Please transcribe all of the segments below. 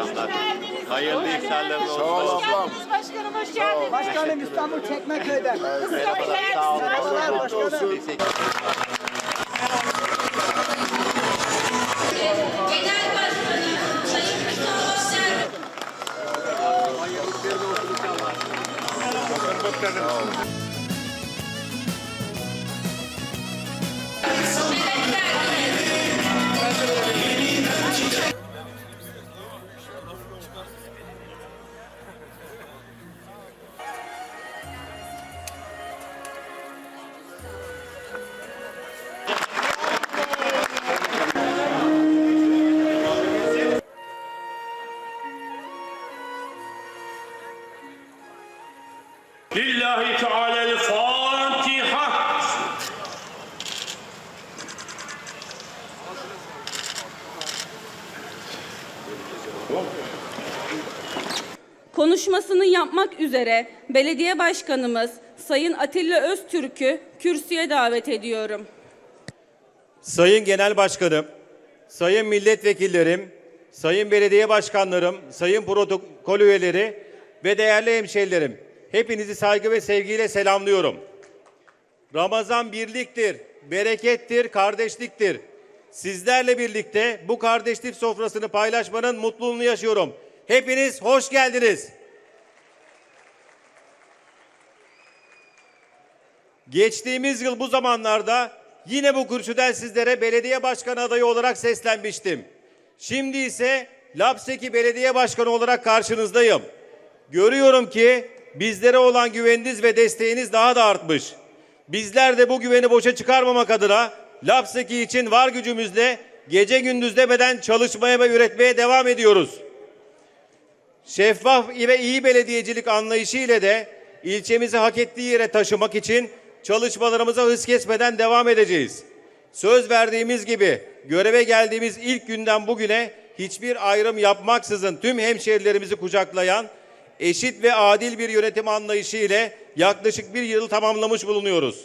akşamlar. Hayırlı iftarlarınız Sağ ol olsun. ablam. Başkanım hoş geldiniz. Başkanım İstanbul Çekmeköy'den. Merhabalar, sağ olun. Merhabalar başkanım. Teşekkür Genel Başkanı yapmak üzere belediye başkanımız Sayın Atilla Öztürk'ü kürsüye davet ediyorum. Sayın Genel Başkanım, Sayın Milletvekillerim, Sayın Belediye Başkanlarım, Sayın Protokol üyeleri ve değerli hemşehrilerim, hepinizi saygı ve sevgiyle selamlıyorum. Ramazan birliktir, berekettir, kardeşliktir. Sizlerle birlikte bu kardeşlik sofrasını paylaşmanın mutluluğunu yaşıyorum. Hepiniz hoş geldiniz. Geçtiğimiz yıl bu zamanlarda yine bu kürsüden sizlere belediye başkanı adayı olarak seslenmiştim. Şimdi ise Lapseki Belediye Başkanı olarak karşınızdayım. Görüyorum ki bizlere olan güveniniz ve desteğiniz daha da artmış. Bizler de bu güveni boşa çıkarmamak adına Lapseki için var gücümüzle gece gündüz demeden çalışmaya ve üretmeye devam ediyoruz. Şeffaf ve iyi belediyecilik anlayışı ile de ilçemizi hak ettiği yere taşımak için çalışmalarımıza hız kesmeden devam edeceğiz. Söz verdiğimiz gibi göreve geldiğimiz ilk günden bugüne hiçbir ayrım yapmaksızın tüm hemşehrilerimizi kucaklayan eşit ve adil bir yönetim anlayışı ile yaklaşık bir yıl tamamlamış bulunuyoruz.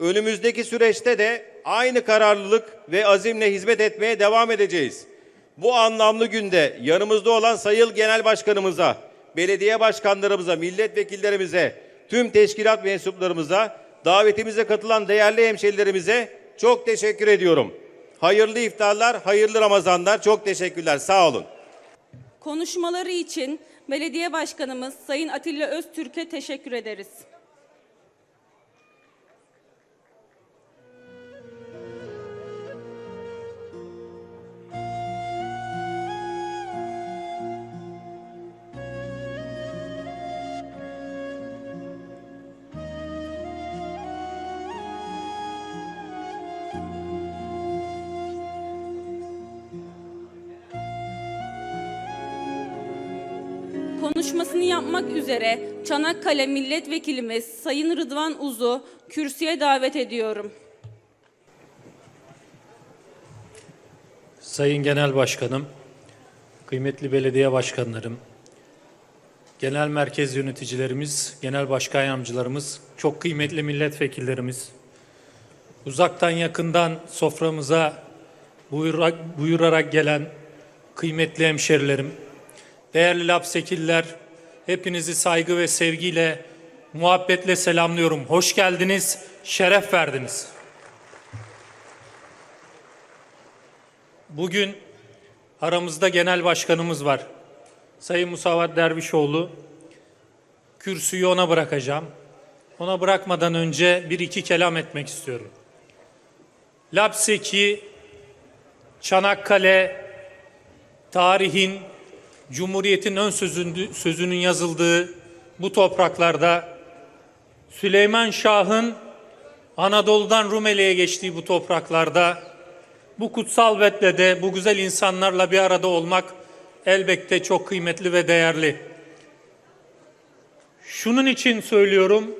Önümüzdeki süreçte de aynı kararlılık ve azimle hizmet etmeye devam edeceğiz. Bu anlamlı günde yanımızda olan sayıl genel başkanımıza, belediye başkanlarımıza, milletvekillerimize, tüm teşkilat mensuplarımıza, davetimize katılan değerli hemşerilerimize çok teşekkür ediyorum. Hayırlı iftarlar, hayırlı Ramazanlar. Çok teşekkürler. Sağ olun. Konuşmaları için belediye başkanımız Sayın Atilla Öztürk'e teşekkür ederiz. Üzere Çanakkale Milletvekilimiz Sayın Rıdvan Uz'u kürsüye davet ediyorum. Sayın Genel Başkanım, kıymetli belediye başkanlarım, genel merkez yöneticilerimiz, genel başkan yardımcılarımız, çok kıymetli milletvekillerimiz, uzaktan yakından soframıza buyurarak, buyurarak gelen kıymetli hemşerilerim, değerli lapsekiller, hepinizi saygı ve sevgiyle, muhabbetle selamlıyorum. Hoş geldiniz, şeref verdiniz. Bugün aramızda genel başkanımız var. Sayın Musavat Dervişoğlu. Kürsüyü ona bırakacağım. Ona bırakmadan önce bir iki kelam etmek istiyorum. Lapseki, Çanakkale, tarihin, Cumhuriyet'in ön sözünü, sözünün yazıldığı bu topraklarda Süleyman Şah'ın Anadolu'dan Rumeli'ye geçtiği bu topraklarda bu kutsal vetlede bu güzel insanlarla bir arada olmak elbette çok kıymetli ve değerli. Şunun için söylüyorum.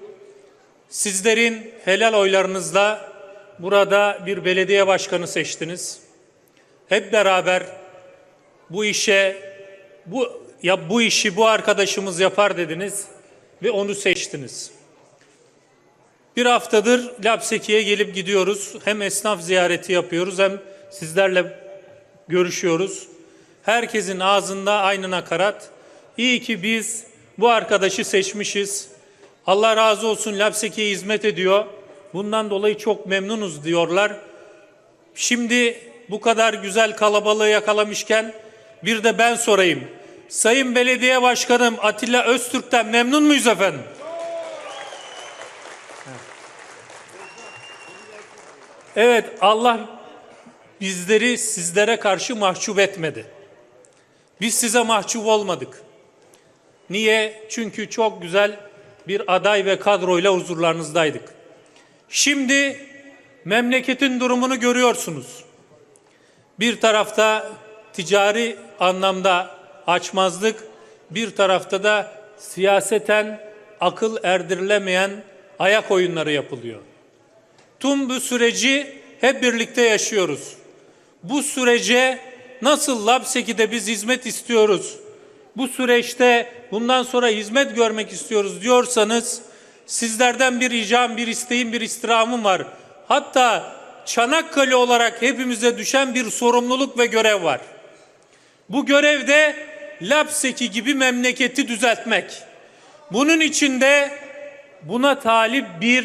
Sizlerin helal oylarınızla burada bir belediye başkanı seçtiniz. Hep beraber bu işe bu ya bu işi bu arkadaşımız yapar dediniz ve onu seçtiniz. Bir haftadır Lapseki'ye gelip gidiyoruz. Hem esnaf ziyareti yapıyoruz hem sizlerle görüşüyoruz. Herkesin ağzında aynı nakarat. İyi ki biz bu arkadaşı seçmişiz. Allah razı olsun Lapseki'ye hizmet ediyor. Bundan dolayı çok memnunuz diyorlar. Şimdi bu kadar güzel kalabalığı yakalamışken bir de ben sorayım. Sayın Belediye Başkanım Atilla Öztürk'ten memnun muyuz efendim? Evet Allah bizleri sizlere karşı mahcup etmedi. Biz size mahcup olmadık. Niye? Çünkü çok güzel bir aday ve kadroyla huzurlarınızdaydık. Şimdi memleketin durumunu görüyorsunuz. Bir tarafta ticari anlamda açmazlık, bir tarafta da siyaseten akıl erdirilemeyen ayak oyunları yapılıyor. Tüm bu süreci hep birlikte yaşıyoruz. Bu sürece nasıl Lapseki'de biz hizmet istiyoruz, bu süreçte bundan sonra hizmet görmek istiyoruz diyorsanız sizlerden bir ricam, bir isteğim, bir istirhamım var. Hatta Çanakkale olarak hepimize düşen bir sorumluluk ve görev var. Bu görevde Lapseki gibi memleketi düzeltmek. Bunun içinde buna talip bir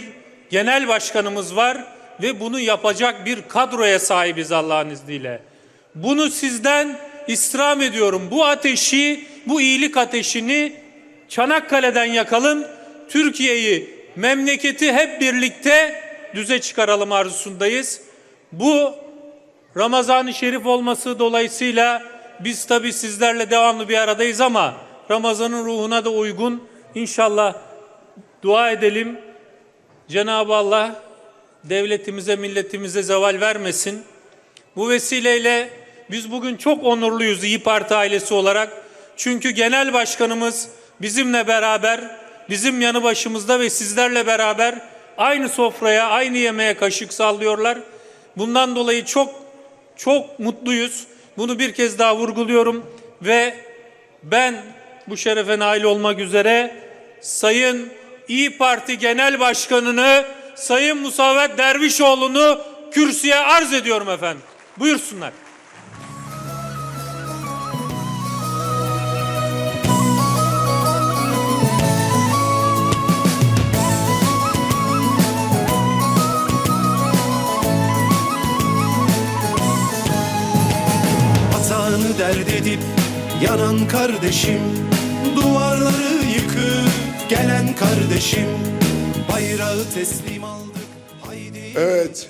genel başkanımız var ve bunu yapacak bir kadroya sahibiz Allah'ın izniyle. Bunu sizden istirham ediyorum. Bu ateşi, bu iyilik ateşini Çanakkale'den yakalım. Türkiye'yi, memleketi hep birlikte düze çıkaralım arzusundayız. Bu Ramazan-ı Şerif olması dolayısıyla biz tabii sizlerle devamlı bir aradayız ama Ramazan'ın ruhuna da uygun inşallah dua edelim. Cenab-ı Allah devletimize, milletimize zeval vermesin. Bu vesileyle biz bugün çok onurluyuz İyi Parti ailesi olarak. Çünkü genel başkanımız bizimle beraber, bizim yanı başımızda ve sizlerle beraber aynı sofraya, aynı yemeğe kaşık sallıyorlar. Bundan dolayı çok çok mutluyuz. Bunu bir kez daha vurguluyorum ve ben bu şerefe nail olmak üzere Sayın İyi Parti Genel Başkanı'nı Sayın Musavet Dervişoğlu'nu kürsüye arz ediyorum efendim. Buyursunlar. Dert edip yanan kardeşim Duvarları yıkıp gelen kardeşim Bayrağı teslim aldık haydi Evet.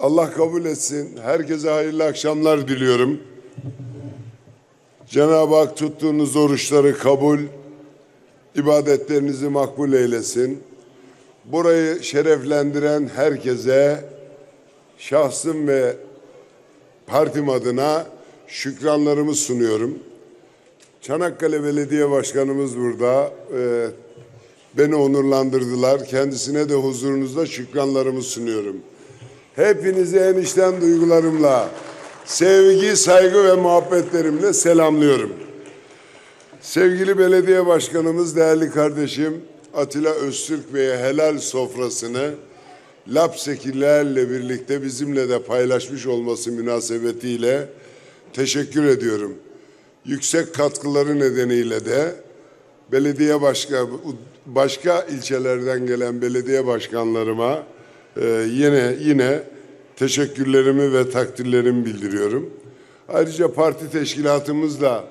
Allah kabul etsin. Herkese hayırlı akşamlar diliyorum. Cenab-ı Hak tuttuğunuz oruçları kabul, ibadetlerinizi makbul eylesin. Burayı şereflendiren herkese şahsım ve partim adına şükranlarımı sunuyorum. Çanakkale Belediye Başkanımız burada. Ee, beni onurlandırdılar. Kendisine de huzurunuzda şükranlarımı sunuyorum. Hepinizi en içten duygularımla, sevgi, saygı ve muhabbetlerimle selamlıyorum. Sevgili belediye başkanımız, değerli kardeşim Atilla Öztürk Bey'e helal sofrasını Lapsekilerle birlikte bizimle de paylaşmış olması münasebetiyle teşekkür ediyorum. Yüksek katkıları nedeniyle de belediye başka başka ilçelerden gelen belediye başkanlarıma e, yine yine teşekkürlerimi ve takdirlerimi bildiriyorum. Ayrıca parti teşkilatımız da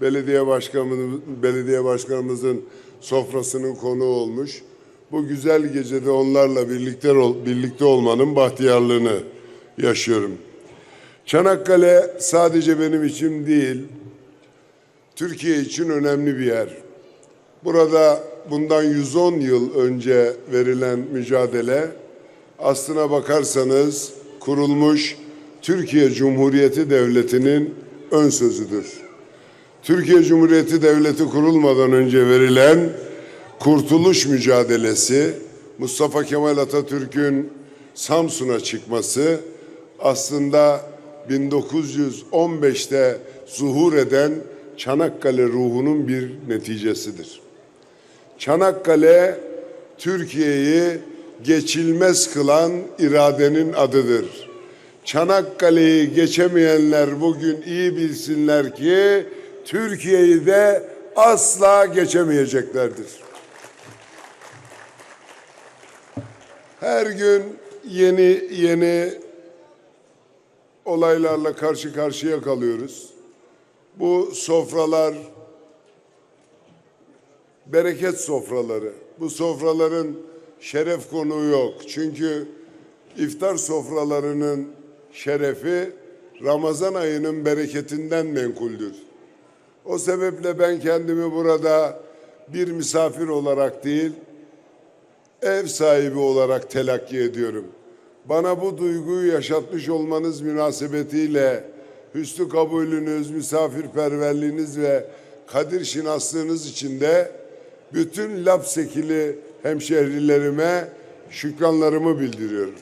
belediye başkanımız belediye başkanımızın sofrasının konu olmuş. Bu güzel gecede onlarla birlikte birlikte olmanın bahtiyarlığını yaşıyorum. Çanakkale sadece benim için değil, Türkiye için önemli bir yer. Burada bundan 110 yıl önce verilen mücadele aslına bakarsanız kurulmuş Türkiye Cumhuriyeti Devleti'nin ön sözüdür. Türkiye Cumhuriyeti Devleti kurulmadan önce verilen kurtuluş mücadelesi Mustafa Kemal Atatürk'ün Samsun'a çıkması aslında 1915'te zuhur eden Çanakkale ruhunun bir neticesidir. Çanakkale Türkiye'yi geçilmez kılan iradenin adıdır. Çanakkale'yi geçemeyenler bugün iyi bilsinler ki Türkiye'yi de asla geçemeyeceklerdir. Her gün yeni yeni olaylarla karşı karşıya kalıyoruz. Bu sofralar bereket sofraları. Bu sofraların şeref konuğu yok. Çünkü iftar sofralarının şerefi Ramazan ayının bereketinden menkuldür. O sebeple ben kendimi burada bir misafir olarak değil, ev sahibi olarak telakki ediyorum. Bana bu duyguyu yaşatmış olmanız münasebetiyle hüsnü kabulünüz, misafirperverliğiniz ve kadir şinaslığınız için de bütün Lapsekili hemşehrilerime şükranlarımı bildiriyorum.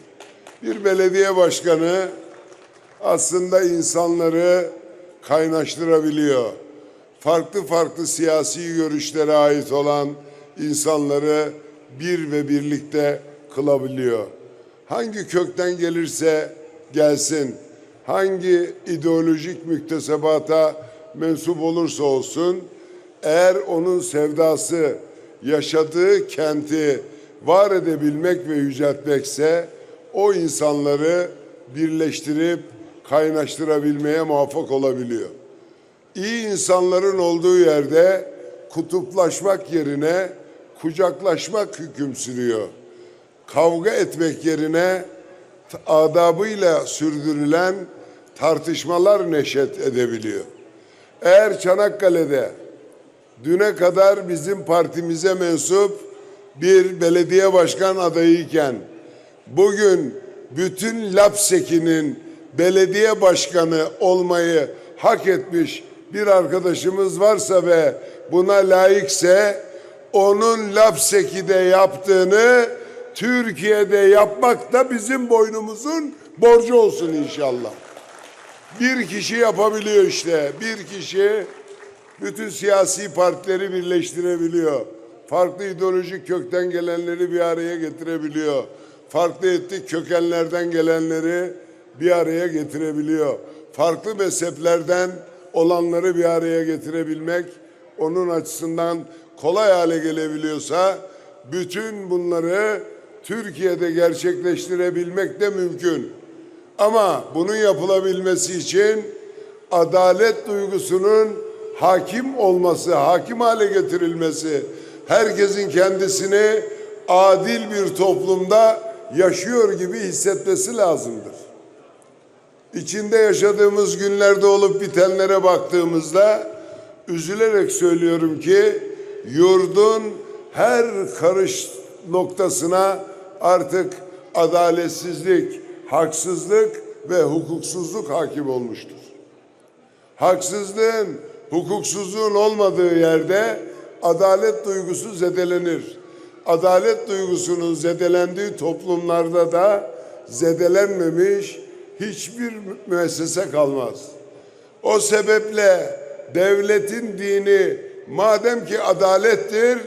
Bir belediye başkanı aslında insanları kaynaştırabiliyor. Farklı farklı siyasi görüşlere ait olan insanları bir ve birlikte kılabiliyor. Hangi kökten gelirse gelsin, hangi ideolojik müktesebata mensup olursa olsun, eğer onun sevdası yaşadığı kenti var edebilmek ve yüceltmekse o insanları birleştirip kaynaştırabilmeye muvaffak olabiliyor. İyi insanların olduğu yerde kutuplaşmak yerine kucaklaşmak hüküm sürüyor. Kavga etmek yerine adabıyla sürdürülen tartışmalar neşet edebiliyor. Eğer Çanakkale'de düne kadar bizim partimize mensup bir belediye başkan adayıyken bugün bütün Lapseki'nin belediye başkanı olmayı hak etmiş bir arkadaşımız varsa ve buna layıkse onun Lapseki'de yaptığını Türkiye'de yapmak da bizim boynumuzun borcu olsun inşallah. Bir kişi yapabiliyor işte. Bir kişi bütün siyasi partileri birleştirebiliyor. Farklı ideolojik kökten gelenleri bir araya getirebiliyor. Farklı etnik kökenlerden gelenleri bir araya getirebiliyor. Farklı mezheplerden olanları bir araya getirebilmek onun açısından kolay hale gelebiliyorsa bütün bunları Türkiye'de gerçekleştirebilmek de mümkün. Ama bunun yapılabilmesi için adalet duygusunun hakim olması, hakim hale getirilmesi, herkesin kendisini adil bir toplumda yaşıyor gibi hissetmesi lazımdır. İçinde yaşadığımız günlerde olup bitenlere baktığımızda üzülerek söylüyorum ki yurdun her karış noktasına artık adaletsizlik, haksızlık ve hukuksuzluk hakim olmuştur. Haksızlığın, hukuksuzluğun olmadığı yerde adalet duygusu zedelenir. Adalet duygusunun zedelendiği toplumlarda da zedelenmemiş hiçbir müessese kalmaz. O sebeple devletin dini madem ki adalettir,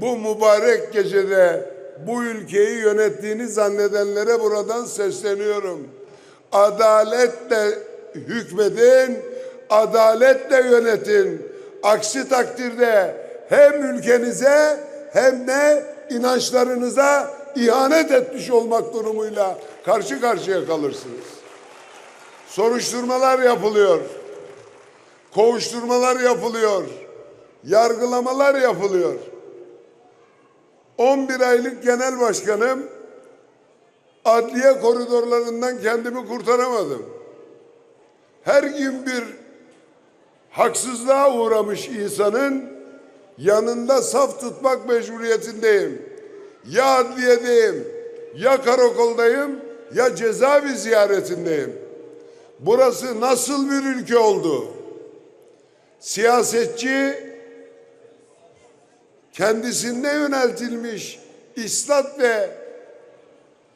bu mübarek gecede bu ülkeyi yönettiğini zannedenlere buradan sesleniyorum. Adaletle hükmedin, adaletle yönetin. Aksi takdirde hem ülkenize hem de inançlarınıza ihanet etmiş olmak durumuyla karşı karşıya kalırsınız. Soruşturmalar yapılıyor. Kovuşturmalar yapılıyor. Yargılamalar yapılıyor. 11 aylık genel başkanım adliye koridorlarından kendimi kurtaramadım. Her gün bir haksızlığa uğramış insanın yanında saf tutmak mecburiyetindeyim. Ya adliyedeyim, ya karakoldayım, ya cezaevi ziyaretindeyim. Burası nasıl bir ülke oldu? Siyasetçi kendisine yöneltilmiş islat ve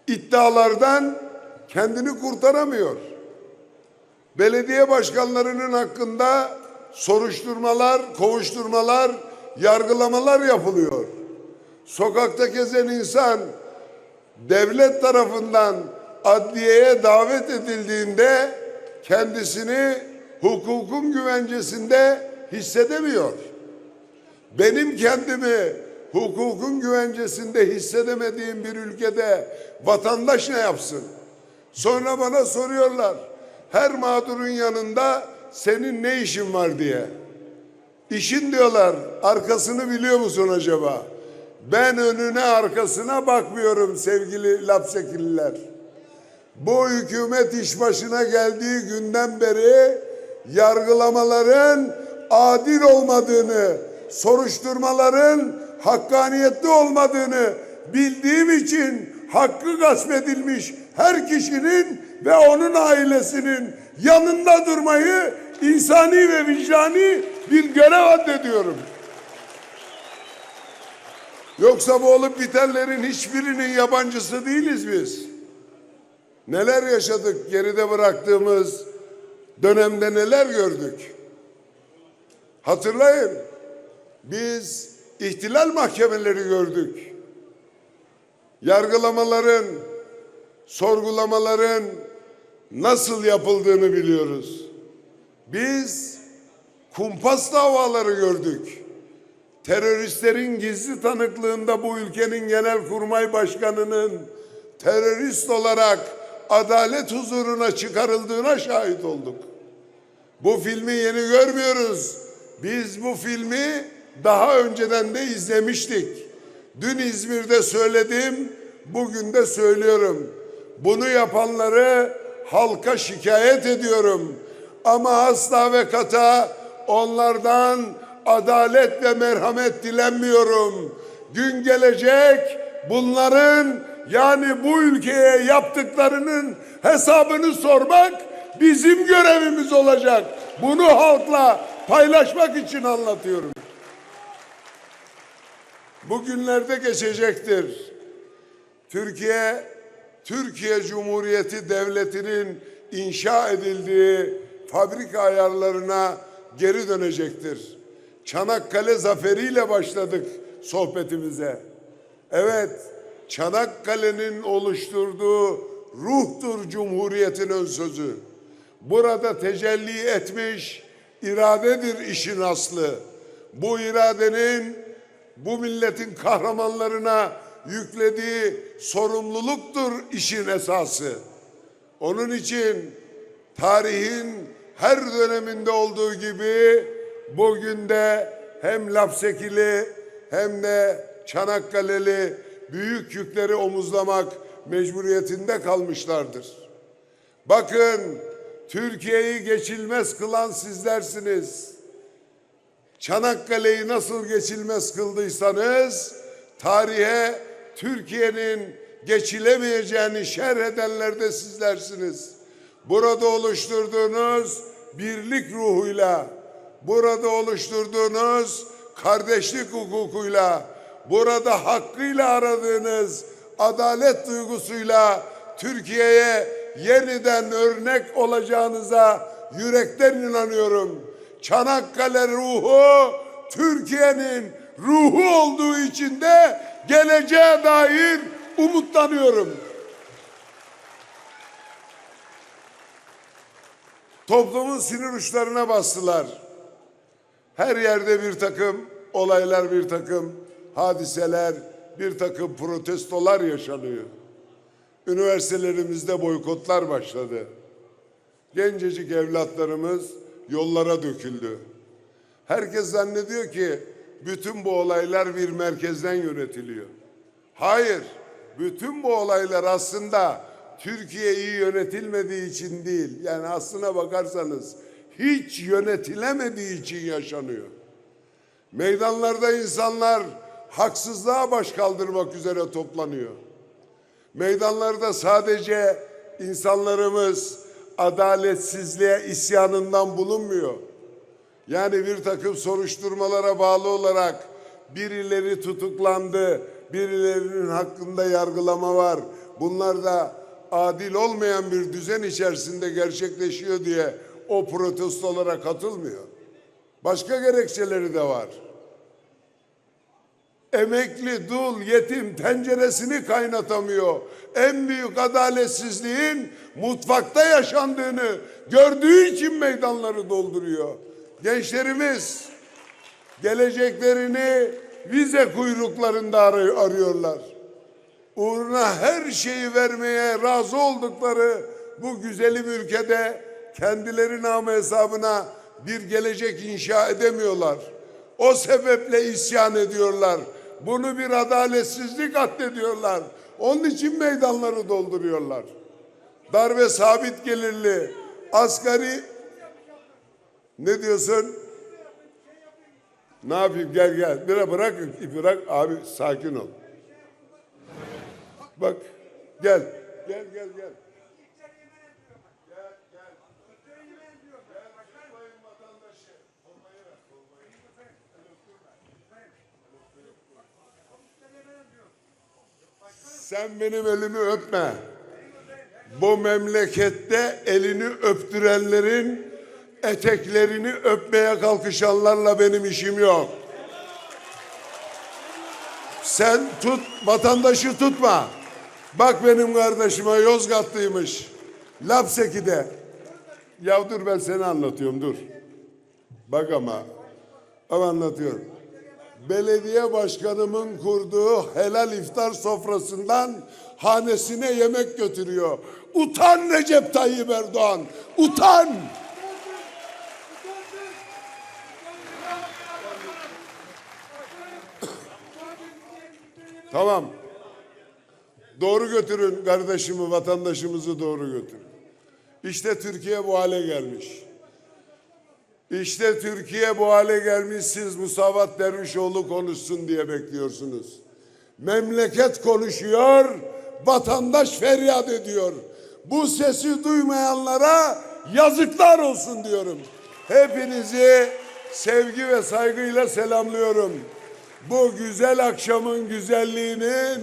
iddialardan kendini kurtaramıyor. Belediye başkanlarının hakkında soruşturmalar, kovuşturmalar, yargılamalar yapılıyor. Sokakta gezen insan devlet tarafından adliyeye davet edildiğinde kendisini hukukun güvencesinde hissedemiyor. Benim kendimi hukukun güvencesinde hissedemediğim bir ülkede vatandaş ne yapsın? Sonra bana soruyorlar. Her mağdurun yanında senin ne işin var diye. İşin diyorlar. Arkasını biliyor musun acaba? Ben önüne arkasına bakmıyorum sevgili Lapsekililer. Bu hükümet iş başına geldiği günden beri yargılamaların adil olmadığını, soruşturmaların hakkaniyetli olmadığını bildiğim için hakkı gasp edilmiş her kişinin ve onun ailesinin yanında durmayı insani ve vicdani bir görev addediyorum. Yoksa bu olup bitenlerin hiçbirinin yabancısı değiliz biz. Neler yaşadık geride bıraktığımız dönemde neler gördük? Hatırlayın. Biz ihtilal mahkemeleri gördük. Yargılamaların, sorgulamaların nasıl yapıldığını biliyoruz. Biz kumpas davaları gördük. Teröristlerin gizli tanıklığında bu ülkenin genelkurmay başkanının terörist olarak adalet huzuruna çıkarıldığına şahit olduk. Bu filmi yeni görmüyoruz. Biz bu filmi daha önceden de izlemiştik. Dün İzmir'de söyledim, bugün de söylüyorum. Bunu yapanları halka şikayet ediyorum. Ama asla ve kata onlardan adalet ve merhamet dilenmiyorum. Gün gelecek bunların yani bu ülkeye yaptıklarının hesabını sormak bizim görevimiz olacak. Bunu halkla paylaşmak için anlatıyorum. Bugünlerde geçecektir. Türkiye, Türkiye Cumhuriyeti Devleti'nin inşa edildiği fabrika ayarlarına geri dönecektir. Çanakkale zaferiyle başladık sohbetimize. Evet, Çanakkale'nin oluşturduğu ruhtur Cumhuriyet'in ön sözü. Burada tecelli etmiş iradedir işin aslı. Bu iradenin bu milletin kahramanlarına yüklediği sorumluluktur işin esası. Onun için tarihin her döneminde olduğu gibi bugün de hem Lapsekili hem de Çanakkale'li büyük yükleri omuzlamak mecburiyetinde kalmışlardır. Bakın Türkiye'yi geçilmez kılan sizlersiniz. Çanakkale'yi nasıl geçilmez kıldıysanız tarihe Türkiye'nin geçilemeyeceğini şerh edenler de sizlersiniz. Burada oluşturduğunuz birlik ruhuyla, burada oluşturduğunuz kardeşlik hukukuyla, burada hakkıyla aradığınız adalet duygusuyla Türkiye'ye yeniden örnek olacağınıza yürekten inanıyorum. Çanakkale ruhu Türkiye'nin ruhu olduğu için de geleceğe dair umutlanıyorum. Toplumun sinir uçlarına bastılar. Her yerde bir takım olaylar, bir takım hadiseler, bir takım protestolar yaşanıyor. Üniversitelerimizde boykotlar başladı. Gencecik evlatlarımız yollara döküldü. Herkes zannediyor ki bütün bu olaylar bir merkezden yönetiliyor. Hayır, bütün bu olaylar aslında Türkiye iyi yönetilmediği için değil. Yani aslına bakarsanız hiç yönetilemediği için yaşanıyor. Meydanlarda insanlar haksızlığa baş kaldırmak üzere toplanıyor. Meydanlarda sadece insanlarımız adaletsizliğe isyanından bulunmuyor. Yani bir takım soruşturmalara bağlı olarak birileri tutuklandı, birilerinin hakkında yargılama var. Bunlar da adil olmayan bir düzen içerisinde gerçekleşiyor diye o protestolara katılmıyor. Başka gerekçeleri de var. Emekli, dul, yetim tenceresini kaynatamıyor. En büyük adaletsizliğin mutfakta yaşandığını gördüğü için meydanları dolduruyor. Gençlerimiz geleceklerini vize kuyruklarında arı- arıyorlar. Uğruna her şeyi vermeye razı oldukları bu güzelim ülkede kendileri namı hesabına bir gelecek inşa edemiyorlar. O sebeple isyan ediyorlar. Bunu bir adaletsizlik addediyorlar. Onun için meydanları dolduruyorlar. Darbe sabit gelirli, asgari ne diyorsun? Ne yapayım gel gel. Bırak bırak bırak abi sakin ol. Bak gel. Gel gel gel. Sen benim elimi öpme. Bu memlekette elini öptürenlerin eteklerini öpmeye kalkışanlarla benim işim yok. Sen tut, vatandaşı tutma. Bak benim kardeşime Yozgatlıymış. Lapseki'de. Ya dur ben seni anlatıyorum dur. Bak ama. Ama anlatıyorum. Belediye başkanımın kurduğu helal iftar sofrasından hanesine yemek götürüyor. Utan Recep Tayyip Erdoğan. Utan. Tamam. Doğru götürün kardeşimi, vatandaşımızı doğru götürün. İşte Türkiye bu hale gelmiş. İşte Türkiye bu hale gelmiş. Siz Musavat Dervişoğlu konuşsun diye bekliyorsunuz. Memleket konuşuyor, vatandaş feryat ediyor. Bu sesi duymayanlara yazıklar olsun diyorum. Hepinizi sevgi ve saygıyla selamlıyorum. Bu güzel akşamın güzelliğinin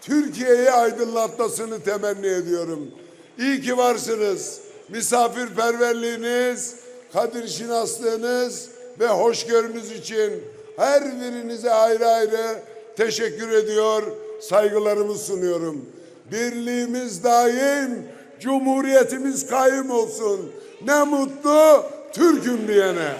Türkiye'yi aydınlatmasını temenni ediyorum. İyi ki varsınız. Misafirperverliğiniz, kadir şinaslığınız ve hoşgörünüz için her birinize ayrı ayrı teşekkür ediyor, saygılarımı sunuyorum. Birliğimiz daim, cumhuriyetimiz kaim olsun. Ne mutlu Türk'üm diyene.